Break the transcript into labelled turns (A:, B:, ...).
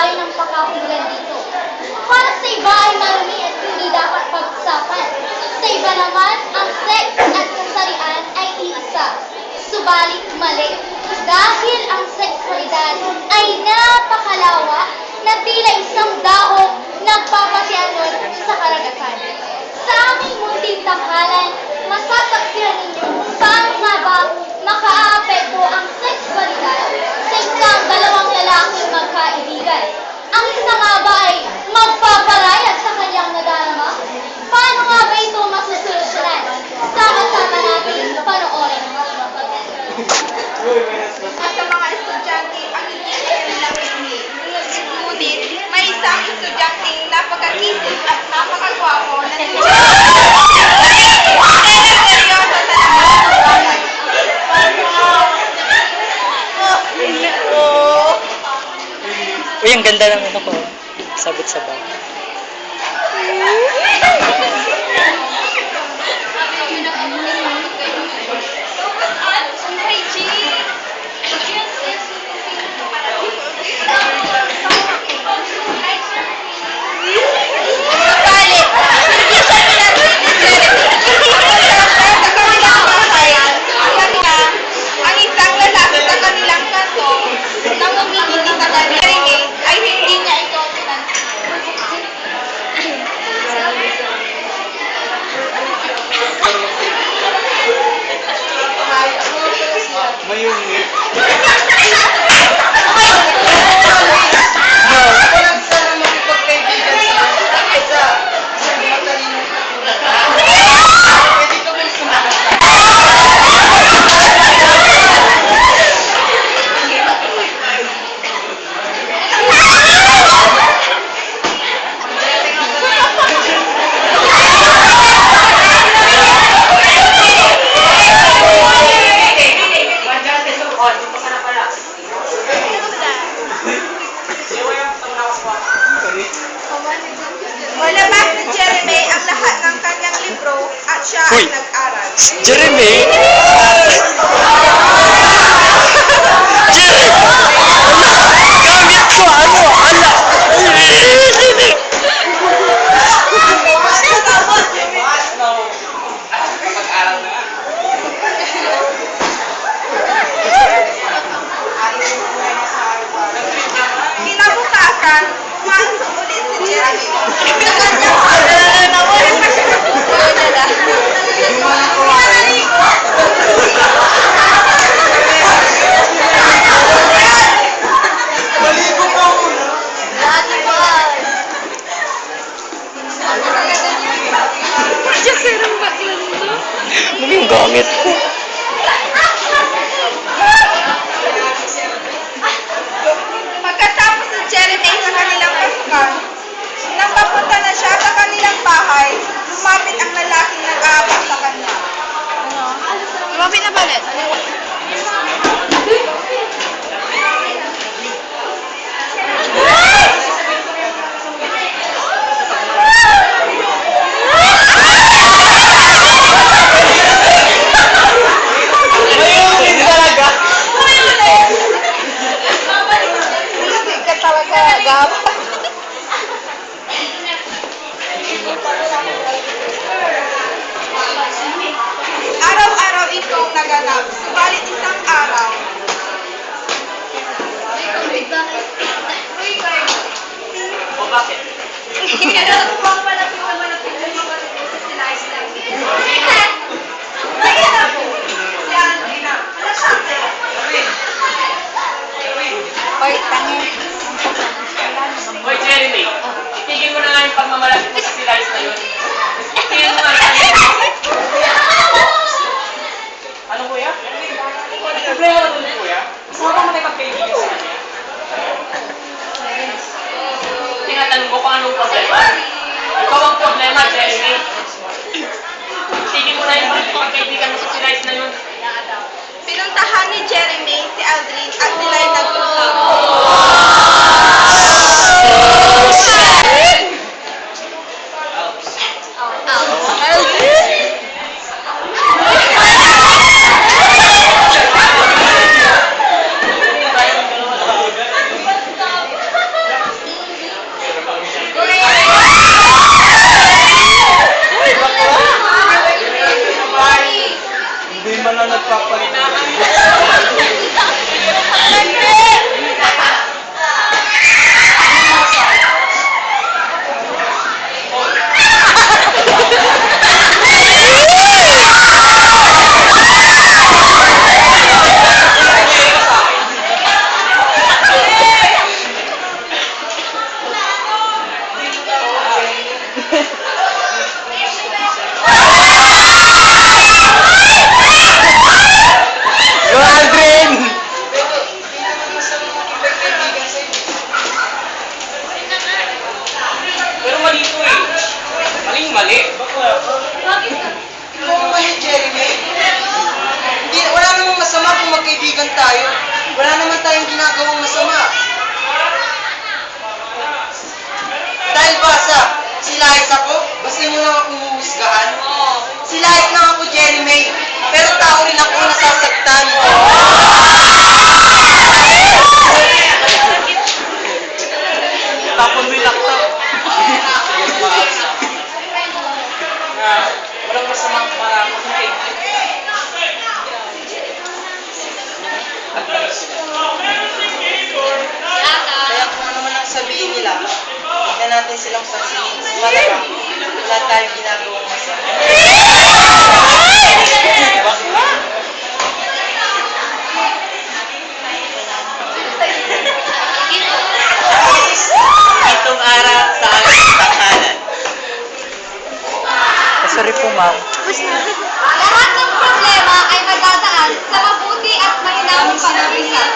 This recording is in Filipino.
A: tayo ng pagkakulan dito. Para sa iba ay
B: Uy, ang ganda ng ano ko. Sabot sa bag.
C: Mayungit.
D: Jeremy.
C: Yeah. Thank
E: you. Mali po eh. Maling mali.
C: Ikaw ang mali, Jeremy. Hindi, wala namang masama kung magkaibigan tayo. Wala naman tayong ginagawang masama. Dahil ba sa silahis ako, basta nyo lang akong huhusgahan. Silahis lang ako, Jeremy. Pero tao rin ako nasasaktan.
B: Tapon
C: huwag na natin silang pansinin. Malamang, wala tayong ginagawang masama.
B: Itong araw sa aming tanghalan. Sorry po, ma'am.
F: Lahat ng problema ay madadaan sa mabuti at mahinahong pag-uusap.